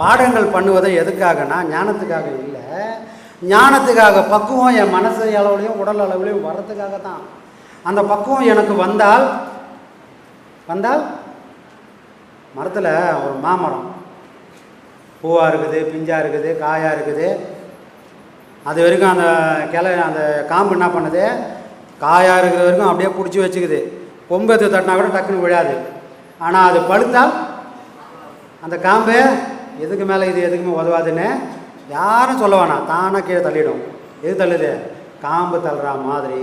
பாடங்கள் பண்ணுவதை எதுக்காகனா? ஞானத்துக்காக இல்லை. ஞானத்துக்காக பக்குவம் என் மனசு அளவுலையும் உடல் அளவுலையும் வர்றதுக்காக தான் அந்த பக்குவம் எனக்கு வந்தால் வந்தால் மரத்தில் ஒரு மாமரம். பூவாக இருக்குது பிஞ்சாக இருக்குது காயாக இருக்குது. அது வரைக்கும் அந்த கிளை அந்த காம்பு என்ன பண்ணுது? காயாக இருக்கிற வரைக்கும் அப்படியே பிடிச்சி வச்சுக்குது. கொம்பு எடுத்து தட்டினா கூட டக்குன்னு விழாது. ஆனால் அது பழுத்தால் அந்த காம்பு எதுக்கு மேலே இது எதுக்குமே உதவாதுன்னு யாரும் சொல்ல வேணாம். தானாக கீழே தள்ளிடும். எது தள்ளுது? காம்பு தள்ளுற மாதிரி.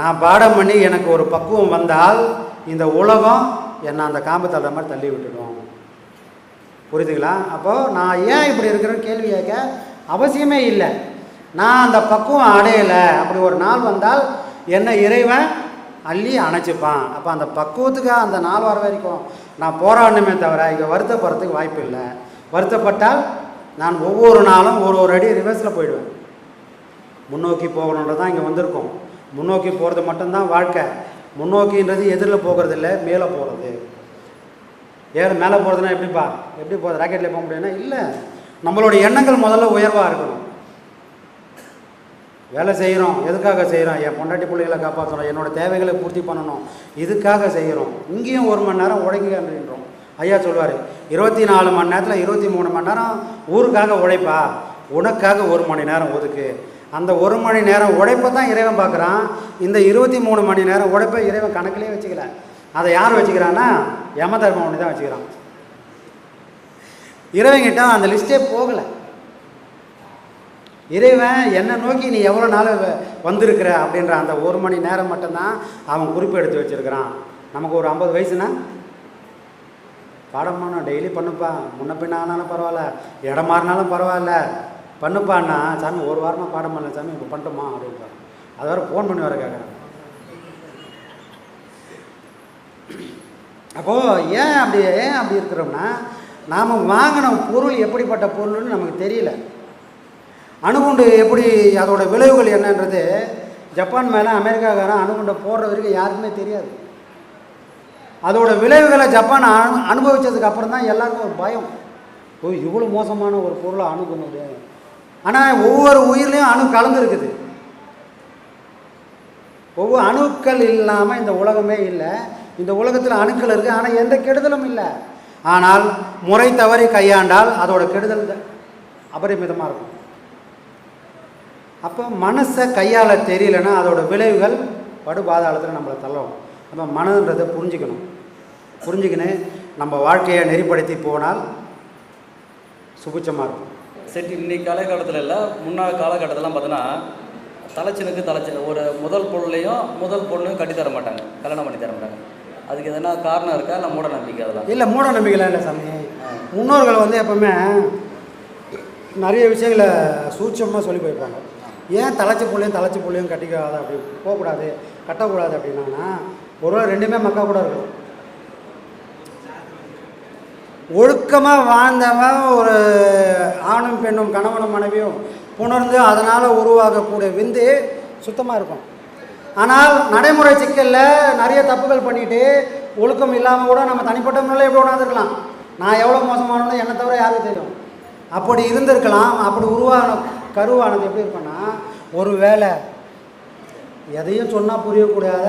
நான் பாடம் பண்ணி எனக்கு ஒரு பக்குவம் வந்தால் இந்த உலகம் என்னை அந்த காம்பு தள்ளுற மாதிரி தள்ளி விட்டுடும். புரியுதுங்களா? அப்போது நான் ஏன் இப்படி இருக்கிறேன்னு கேள்வி கேட்க அவசியமே இல்லை. நான் அந்த பக்குவம் அடையலை. அப்படி ஒரு நாள் வந்தால் என்னை இறைவன் அள்ளி அணைச்சிப்பான். அப்போ அந்த பக்குவத்துக்கு அந்த நாள் வர வரைக்கும் நான் போராடணுமே தவிர இங்கே வருத்தப்படுறதுக்கு வாய்ப்பு இல்லை. வருத்தப்பட்டால் நான் ஒவ்வொரு நாளும் ஒரு ஒரு அடி ரிவர்ஸில் போயிடுவேன். முன்னோக்கி போகணுன்றது தான் இங்கே வந்திருக்கோம். முன்னோக்கி போகிறது மட்டும்தான் வாழ்க்கை. முன்னோக்கின்றது எதிரில் போகிறது இல்லை மேலே போகிறது ஏற மேலே போகிறதுனா எப்படிப்பா? எப்படி போகிறது ராக்கெட்டில் போக முடியும்னா இல்லை. நம்மளுடைய எண்ணங்கள் முதல்ல உயர்வாக இருக்கணும். வேலை செய்கிறோம். எதுக்காக செய்கிறோம்? என் பொண்டாட்டி பிள்ளைகளை காப்பாற்றணும். என்னோட தேவைகளை பூர்த்தி பண்ணணும். இதுக்காக செய்கிறோம். இங்கேயும் ஒரு மணி நேரம் உழைங்க ஐயா சொல்லுவார் இருபத்தி நாலு மணி நேரத்தில் இருபத்தி மூணு மணி நேரம் ஊருக்காக உழைப்பா உனக்காக ஒரு மணி நேரம் ஒதுக்கு. அந்த ஒரு மணி நேரம் உழைப்பை தான் இறைவன் பார்க்குறான். இந்த இருபத்தி மூணு மணி நேரம் உழைப்பை இறைவன் கணக்கிலே வச்சுக்கல. அதை யார் வச்சுக்கிறான்னா யம தர்மம் தான் வச்சுக்கிறான். இறைவன்கிட்ட அந்த லிஸ்ட்டே போகலை. இறைவன் என்னை நோக்கி நீ எவ்வளோ நாள் வந்திருக்கிற அப்படின்ற அந்த ஒரு மணி நேரம் மட்டும்தான் அவன் குறிப்பு எடுத்து வச்சிருக்கிறான். நமக்கு ஒரு ஐம்பது வயசுனா? பாடம் பண்ணணும் டெய்லி பண்ணுப்பா. முன்ன பின்ன ஆனாலும் பரவாயில்ல. இடம் மாறினாலும் பரவாயில்ல. பண்ணுப்பான்னா சாமி ஒரு வாரமாக பாடம் பண்ணல சாமி இப்போ பண்ணட்டுமா அப்படின்றான் அது வேறு ஃபோன் பண்ணி வர கேட்குறேன் அப்போது ஏன் அப்படி ஏன் அப்படி இருக்கிறோம்னா நாம் வாங்கின பொருள் எப்படிப்பட்ட பொருள்னு நமக்கு தெரியல. அணுகுண்டு எப்படி அதோட விளைவுகள் என்னன்றது ஜப்பான் மேலே அமெரிக்காக்காரன் அணுகுண்டை போடுற வரைக்கும் யாருக்குமே தெரியாது. அதோட விளைவுகளை ஜப்பான் அனு அனுபவித்ததுக்கு அப்புறம் தான் எல்லாருக்கும் ஒரு பயம். ஓ இவ்வளோ மோசமான ஒரு பொருளை அணுகுனது. ஆனால் ஒவ்வொரு உயிர்லேயும் அணு கலந்துருக்குது ஒவ்வொரு அணுக்கள் இல்லாமல் இந்த உலகமே இல்லை. இந்த உலகத்தில் அணுக்கள் இருக்குது ஆனால் எந்த கெடுதலும் இல்லை. ஆனால் முறை தவறி கையாண்டால் அதோட கெடுதல் அபரிமிதமாக இருக்கும். அப்போ மனசை கையாள தெரியலன்னா அதோட விளைவுகள் படுபாதாளத்தில் நம்மளை தள்ளணும் அப்போ மனதுன்றதை புரிஞ்சுக்கணும். புரிஞ்சுக்கின்னு நம்ம வாழ்க்கையை நெறிப்படுத்தி போனால் சுபிச்சமாக இருக்கும். சரி இன்னைக்கு காலகட்டத்தில் இல்லை முன்னாள் காலகட்டத்திலாம் பார்த்தீங்கன்னா தலைச்சனுக்கு தலைச்சன் ஒரு முதல் பொருளையும் முதல் பொண்ணையும் கட்டி தர மாட்டாங்க. கல்யாணம் பண்ணி தர மாட்டாங்க. அதுக்கு எதனா காரணம் இருக்கா? இல்லை மூட நம்பிக்கை அதெல்லாம்? இல்லை மூட நம்பிக்கைலாம் இல்லை சாமி. முன்னோர்கள் வந்து எப்பவுமே நிறைய விஷயங்களை சூட்சமாக சொல்லி போயிருப்பாங்க. ஏன் தலைச்சி புள்ளையும் தலைச்சி புள்ளையும் கட்டிக்காத அப்படி போகக்கூடாது கட்டக்கூடாது அப்படின்னா ஒரு ரெண்டுமே மக்கா கூட இருக்கும். ஒழுக்கமாக வாழ்ந்தவன் ஒரு ஆணும் பெண்ணும் கணவனும் மனைவியும் புணர்ந்து அதனால் உருவாகக்கூடிய விந்து சுத்தமாக இருக்கும். ஆனால் நடைமுறை சிக்கலில் நிறைய தப்புகள் பண்ணிவிட்டு ஒழுக்கம் இல்லாமல் கூட நம்ம தனிப்பட்ட முறையில் எப்படி உணர்ந்துருக்கலாம்? நான் எவ்வளோ மோசமானது என்னை தவிர யாரும் தெரியும்? அப்படி இருந்திருக்கலாம். அப்படி உருவான கருவானது எப்படி இருக்குன்னா ஒரு வேளை எதையும் சொன்னால் புரியக்கூடாத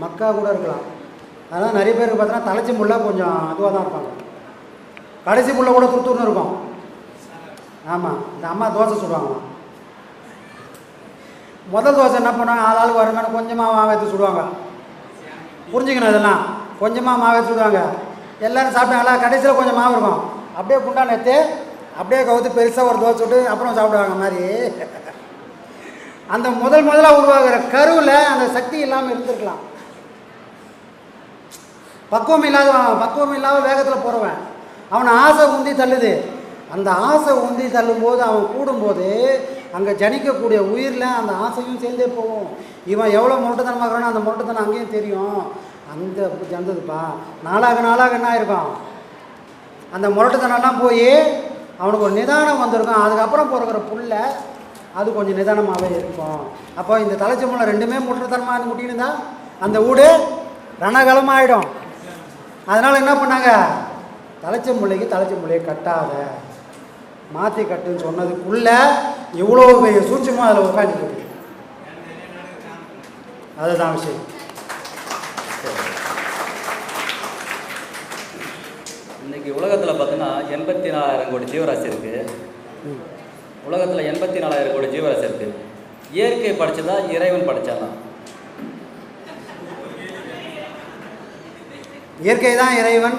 மக்கா கூட இருக்கலாம். அதனால் நிறைய பேருக்கு பார்த்தோன்னா தலைச்சி முள்ள கொஞ்சம் இதுவாக தான் இருப்பாங்க. கடைசி முள்ள கூட துருத்துருன்னு இருக்கும். ஆமாம் இந்த அம்மா தோசை சுடுவாங்க. முதல் தோசை என்ன பண்ணுவாங்க? ஆள் ஆளுக்கு வரமே கொஞ்சமாக மாவை எடுத்து சுடுவாங்க. புரிஞ்சுக்கணும் இதெல்லாம். கொஞ்சமாக மாவு சுடுவாங்க. எல்லோரும் சாப்பிட்டாங்களா கடைசியில் கொஞ்சம் மாவு இருக்கும். அப்படியே குண்டான் எடுத்து அப்படியே கவுத்து பெருசாக ஒரு தோசை விட்டு அப்புறம் சாப்பிடுவாங்க மாதிரி. அந்த முதல் முதலாக உருவாகிற கருவில் அந்த சக்தி இல்லாமல் இருந்திருக்கலாம். பக்குவம் இல்லாதவன் பக்குவம் இல்லாத வேகத்தில் போகிறவன் அவனை ஆசை உந்தி தள்ளுது. அந்த ஆசை உந்தி தள்ளும்போது அவன் கூடும்போது அங்கே ஜனிக்கக்கூடிய உயிரில் அந்த ஆசையும் சேர்ந்தே போகும். இவன் எவ்வளோ முரட்டுத்தனமாக இருக்கிறானோ அந்த முரட்டுத்தனம் அங்கேயும் தெரியும். அந்த ஜந்ததுப்பா. நாளாக நாளாக என்ன ஆயிருக்கும்? அந்த முரட்டுத்தனம்லாம் போய் அவனுக்கு ஒரு நிதானம் வந்திருக்கும். அதுக்கப்புறம் பிறக்கிற புல்ல அது கொஞ்சம் நிதானமாகவே இருக்கும். அப்போ இந்த தலைச்சி ரெண்டுமே முரட்டுத்தனமாக முட்டின்னு அந்த வீடு ரணகலமாகிடும் அதனால் என்ன பண்ணாங்க? தலைச்ச முல்லைக்கு தலைச்ச முல்லையை கட்டாத. மாற்றி கட்டுன்னு சொன்னதுக்குள்ள இவ்வளோ பெரிய சூட்சமாக அதில் உட்காந்துருக்கு அதுதான் விஷயம். இன்னைக்கு உலகத்தில் பார்த்தீங்கன்னா எண்பத்தி நாலாயிரம் கோடி ஜீவராசி இருக்கு. ம். உலகத்தில் எண்பத்தி நாலாயிரம் கோடி ஜீவராசி இருக்கு. இயற்கை படைச்சதா இறைவன் படைச்சானா? இயற்கை தான் இறைவன்.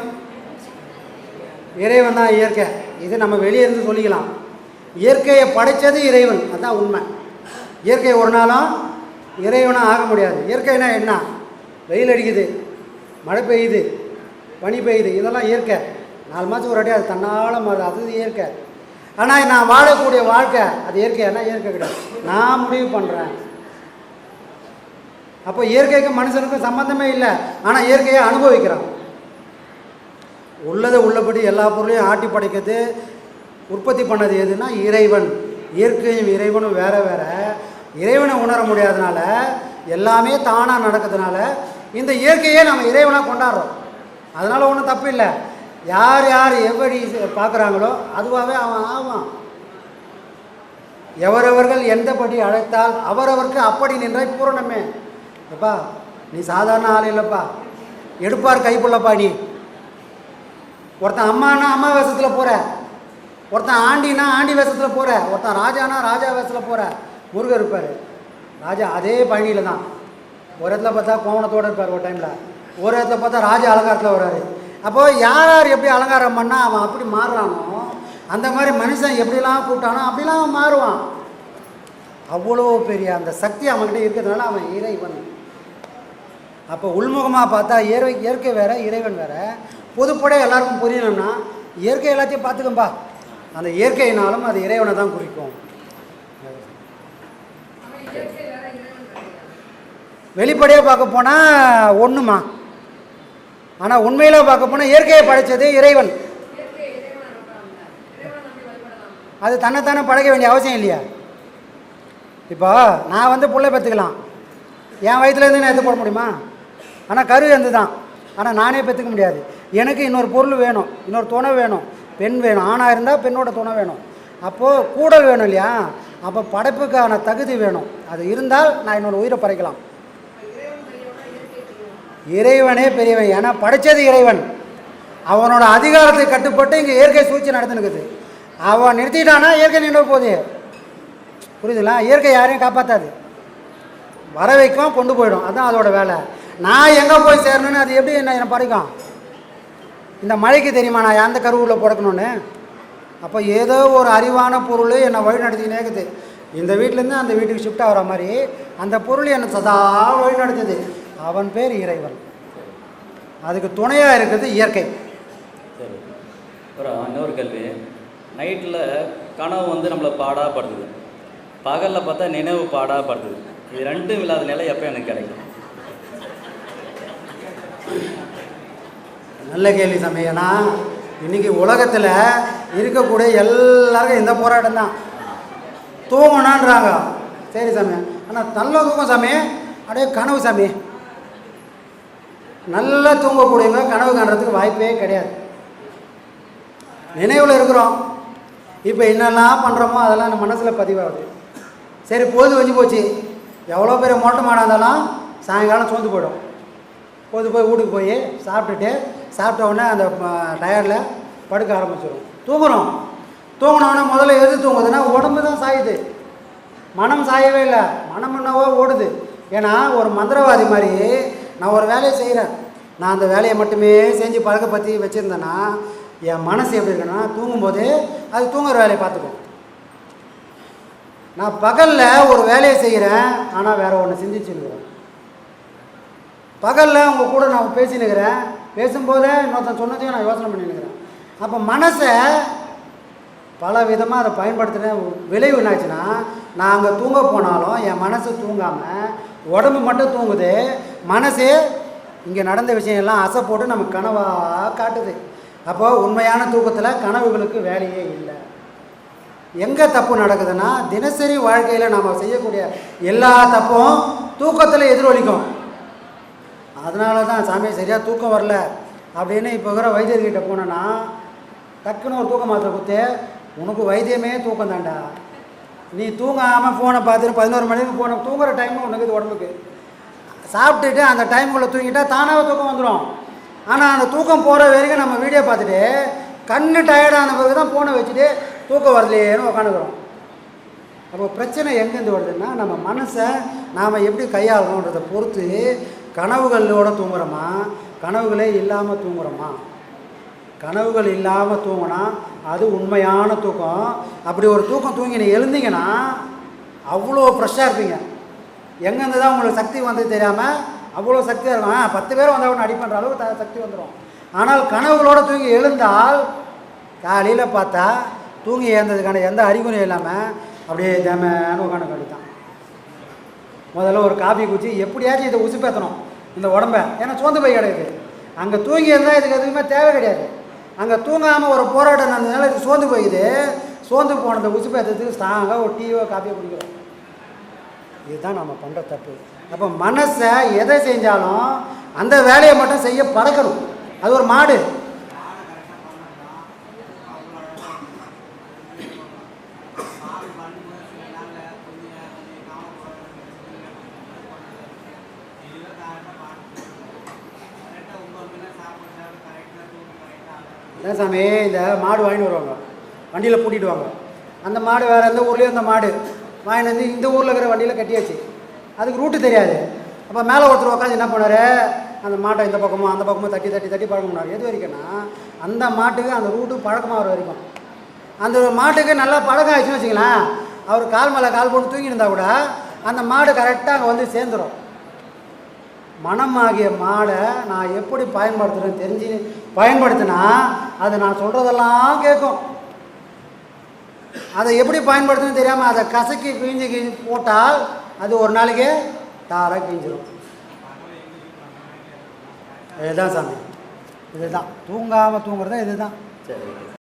இறைவன் தான் இயற்கை. இது நம்ம வெளியே இருந்து சொல்லிக்கலாம். இயற்கையை படைச்சது இறைவன். அதுதான் உண்மை. இயற்கை ஒரு நாளும் இறைவனாக ஆக முடியாது. இயற்கைனா என்ன? வெயில் அடிக்குது மழை பெய்யுது பனி பெய்யுது. இதெல்லாம் இயற்கை. நாலு மாதம் ஒரு அடி அது தன்னால் மாறுது. அது இயற்கை. ஆனால் நான் வாழக்கூடிய வாழ்க்கை அது இயற்கையானா இயற்கை கிடையாது. நான் முடிவு பண்ணுறேன் அப்போ இயற்கைக்கும் மனுஷனுக்கும் சம்பந்தமே இல்லை. ஆனால் இயற்கையை அனுபவிக்கிறான். உள்ளதை உள்ளபடி எல்லா பொருளையும் ஆட்டி படைக்கிறது உற்பத்தி பண்ணது எதுனா இறைவன். இயற்கையும் இறைவனும் வேற வேற. இறைவனை உணர முடியாதனால எல்லாமே தானாக நடக்கிறதுனால இந்த இயற்கையே நம்ம இறைவனாக கொண்டாடுறோம். அதனால் ஒன்றும் தப்பு இல்லை. யார் யார் எப்படி பார்க்குறாங்களோ அதுவாகவே அவன் ஆவான். எவரவர்கள் எந்தபடி அழைத்தால் அவரவருக்கு அப்படி நின்றாய் பூரணமே. எப்பா நீ சாதாரண ஆள் இல்லைப்பா. எடுப்பார் கைப்புள்ளப்பா நீ. ஒருத்தன் அம்மானா அம்மா வேஷத்தில் போகிற ஒருத்தன் ஆண்டினா ஆண்டி வேஷத்தில் போகிற ஒருத்தன் ராஜானா ராஜா வேஷத்தில் போகிற முருகர் இருப்பார். ராஜா அதே பழனியில் தான். ஒரு இடத்துல பார்த்தா கோவணத்தோடு இருப்பார் ஒரு டைமில் ஒரு இடத்துல பார்த்தா ராஜா அலங்காரத்தில் வர்றாரு. அப்போது யார் யார் எப்படி அலங்காரம் பண்ணால் அவன் அப்படி மாறுறானோ அந்த மாதிரி மனுஷன் எப்படிலாம் கூப்பிட்டானோ அப்படிலாம் அவன் மாறுவான். அவ்வளோ பெரிய அந்த சக்தி அவன்கிட்ட இருக்கிறதுனால அவன் இறைவன். அப்போ உள்முகமாக பார்த்தா இயற்கை இயற்கை வேறு இறைவன் வேறு. பொதுப்படையாக எல்லாருக்கும் புரியணும்னா இயற்கை எல்லாத்தையும் பார்த்துக்கம்பா. அந்த இயற்கையினாலும் அது இறைவனை தான் குறிக்கும். வெளிப்படையாக பார்க்க போனால் ஒன்றுமா ஆனால் உண்மையில் பார்க்க போனால் இயற்கையை படைத்தது இறைவன். அது தன்னைத்தானே படைக்க வேண்டிய அவசியம் இல்லையா? இப்போ நான் வந்து பிள்ளை பெற்றுக்கலாம். என் வயிற்றுலேருந்து நான் எது போட முடியுமா? ஆனால் கரு வந்து தான் ஆனால் நானே பெற்றுக்க முடியாது. எனக்கு இன்னொரு பொருள் வேணும் இன்னொரு துணை வேணும் பெண் வேணும் ஆணாக இருந்தால் பெண்ணோட துணை வேணும். அப்போது கூடல் வேணும் இல்லையா? அப்போ படைப்புக்கான தகுதி வேணும். அது இருந்தால் நான் இன்னொரு உயிரை படைக்கலாம் இறைவனே பெரியவன். ஏன்னா படைச்சது இறைவன். அவனோட அதிகாரத்தை கட்டுப்பட்டு இங்கே இயற்கை சூழ்ச்சி நடந்துனுக்குது. அவன் நிறுத்திட்டானா இயற்கை நின்று போகுது. புரியுதுங்களா? இயற்கை யாரையும் காப்பாற்றாது வர வைக்கும் கொண்டு போயிடும். அதான் அதோட வேலை. நான் எங்கே போய் சேரணும்னு அது எப்படி என்ன என்னை படைக்கும் இந்த மழைக்கு தெரியுமா நான் எந்த கருவுள்ள பிறக்கணும்னு? அப்போ ஏதோ ஒரு அறிவான பொருள் என்னை வழி நடத்திக்கினே இருக்குது. இந்த வீட்டிலேருந்து அந்த வீட்டுக்கு ஷிஃப்ட் ஆகிற மாதிரி அந்த பொருள் என்னை சதா வழி நடத்துது அவன் பேர் இறைவன். அதுக்கு துணையாக இருக்கிறது இயற்கை. சரி. அப்புறம் இன்னொரு கேள்வி. நைட்டில் கனவு வந்து நம்மளை பாடாப்படுத்துது. பகலில் பார்த்தா நினைவு பாடாப்படுத்துது. இது ரெண்டும் இல்லாத நிலை எப்போ எனக்கு கிடைக்கும்? நல்ல கேள்வி சாமி. ஏன்னா இன்னைக்கு உலகத்தில் இருக்கக்கூடிய எல்லாருக்கும் இந்த போராட்டம் தான். தூங்கணான்றாங்க சரி சாமி. ஆனால் நல்ல தூக்கம் சாமி. அப்படியே கனவு சாமி. நல்லா தூங்கக்கூடியவங்க கனவு காணுறதுக்கு வாய்ப்பே கிடையாது. நினைவில் இருக்கிறோம். இப்போ என்னெல்லாம் பண்ணுறோமோ அதெல்லாம் நம்ம மனசில் பதிவாகுது. சரி போது வச்சு போச்சு. எவ்வளோ பெரிய மொட்டை இருந்தாலும் சாயங்காலம் சோர்ந்து போயிடும். போது போய் வீட்டுக்கு போய் சாப்பிட்டுட்டு சாப்பிட்ட உடனே அந்த டயரில் படுக்க ஆரம்பிச்சிடும் தூங்குறோம். தூங்கினோடனே முதல்ல எது தூங்குதுன்னா உடம்பு தான் சாயுது. மனம் சாயவே இல்லை. மனம் என்னவோ ஓடுது. ஏன்னா ஒரு மந்திரவாதி மாதிரி நான் ஒரு வேலையை செய்கிறேன் நான் அந்த வேலையை மட்டுமே செஞ்சு பழக்க பற்றி வச்சுருந்தேன்னா என் மனசு எப்படி இருக்குன்னா தூங்கும்போது அது தூங்குற வேலையை பார்த்துக்கும். நான் பகலில் ஒரு வேலையை செய்கிறேன் ஆனால் வேறு ஒன்று சிந்திச்சுருக்கிறேன் பகலில் உங்கள் கூட நான் பேசினுக்கிறேன் பேசும்போதே இன்னொருத்தன் சொன்னதையும் நான் யோசனை பண்ணினுக்கிறேன் அப்போ மனசை பல விதமாக அதை பயன்படுத்தின விளைவு என்னாச்சுன்னா நான் அங்கே தூங்க போனாலும் என் மனசு தூங்காமல் உடம்பு மட்டும் தூங்குது மனசு இங்கே நடந்த விஷயம் எல்லாம் அசை போட்டு நமக்கு கனவாக காட்டுது. அப்போது உண்மையான தூக்கத்தில் கனவுகளுக்கு வேலையே இல்லை. எங்கே தப்பு நடக்குதுன்னா தினசரி வாழ்க்கையில் நாம் செய்யக்கூடிய எல்லா தப்பும் தூக்கத்தில் எதிரொலிக்கும். அதனால தான் சாமி சரியாக தூக்கம் வரல அப்படின்னு இப்போ இருக்கிற வைத்தியர்கிட்ட போனேன்னா டக்குன்னு ஒரு தூக்க மாத்திரை கொடுத்து உனக்கு வைத்தியமே தூக்கம் தாண்டா நீ தூங்காமல் ஃபோனை பார்த்துட்டு பதினோரு மணிக்கு ஃபோனை தூங்குற டைம் உனக்கு இது உடம்புக்கு. சாப்பிட்டுட்டு அந்த டைமுக்குள்ளே தூங்கிட்டா தானாகவே தூக்கம் வந்துடும் ஆனால் அந்த தூக்கம் போகிற வரைக்கும் நம்ம வீடியோ பார்த்துட்டு கண்ணு டயர்டான பிறகு தான் ஃபோனை வச்சுட்டு தூக்கம் வரலையேன்னு உட்காந்துக்கிறோம் அப்போ பிரச்சனை எங்கேருந்து வருதுன்னா நம்ம மனசை நாம் எப்படி கையாளணுன்றதை பொறுத்து கனவுகளோடு தூங்குறோமா கனவுகளே இல்லாமல் தூங்குறோமா கனவுகள் இல்லாமல் தூங்கினா அது உண்மையான தூக்கம் அப்படி ஒரு தூக்கம் தூங்கி நீ எழுந்தீங்கன்னா அவ்வளோ ஃப்ரெஷ்ஷாக இருப்பீங்க எங்கேருந்து தான் உங்களுக்கு சக்தி வந்தது தெரியாமல் அவ்வளோ சக்தியாக இருக்கும் ஆ, பத்து பேர் வந்தால் ஒன்று அடி பண்ணுற அளவுக்கு த சக்தி வந்துடும் ஆனால் கனவுகளோடு தூங்கி எழுந்தால் காலையில் பார்த்தா தூங்கி எழுந்ததுக்கான எந்த அறிகுறியும் இல்லாமல் அப்படியே ஜமன்னு உட்காந்து கண்டித்தான் முதல்ல ஒரு காஃபி குச்சி எப்படியாச்சும் இதை உசுப்பேற்றணும் இந்த உடம்ப. ஏன்னா சோர்ந்து போய் கிடையாது அங்கே தூங்கி இருந்தால் இதுக்கு எதுவுமே தேவை கிடையாது. அங்கே தூங்காமல் ஒரு போராட்டம் நடந்ததுனால இது சோர்ந்து போயிது. சோர்ந்து போனதை உசுப்பேற்றத்துக்கு ஸ்ட்ராங்காக ஒரு டீயோ காஃபியோ குடிக்கிறோம். இதுதான் நம்ம பண்ணுற தப்பு. அப்போ மனசை எதை செஞ்சாலும் அந்த வேலையை மட்டும் செய்ய பறக்கணும் அது ஒரு மாடு. என்ன சாமி இந்த மாடு வாங்கிட்டு வருவாங்க. வண்டியில் பூட்டிட்டு வாங்க. அந்த மாடு வேறு எந்த ஊர்லேயும் அந்த மாடு வாங்கிட்டு வந்து இந்த ஊரில் இருக்கிற வண்டியில் கட்டியாச்சு. அதுக்கு ரூட்டு தெரியாது. அப்போ மேலே ஒருத்தர் உட்காந்து என்ன பண்ணார்? அந்த மாட்டை இந்த பக்கமோ அந்த பக்கமோ தட்டி தட்டி தட்டி பழக்கம் பண்ணார். எது வரைக்கும்னா அந்த மாட்டுக்கு அந்த ரூட்டு பழக்கமாகிற வரைக்கும். அந்த மாட்டுக்கு நல்லா பழக்கம் ஆயிடுச்சுன்னு வச்சுங்களேன். அவர் கால் மேலே கால் போட்டு தூங்கி இருந்தால் கூட அந்த மாடு கரெக்டாக அங்கே வந்து சேர்ந்துடும் மனமாகிய மாடை நான் எப்படி பயன்படுத்துகிறேன்னு தெரிஞ்சு பயன்படுத்தினா அதை நான் சொல்கிறதெல்லாம் கேட்கும். அதை எப்படி பயன்படுத்தணும்னு தெரியாமல் அதை கசக்கி கிழிஞ்சு கிழிஞ்சு போட்டால் அது ஒரு நாளைக்கு தாராக கிழிஞ்சிடும் இதுதான் சாமி. இதுதான். தூங்காமல் தூங்குறது இதுதான். சரி.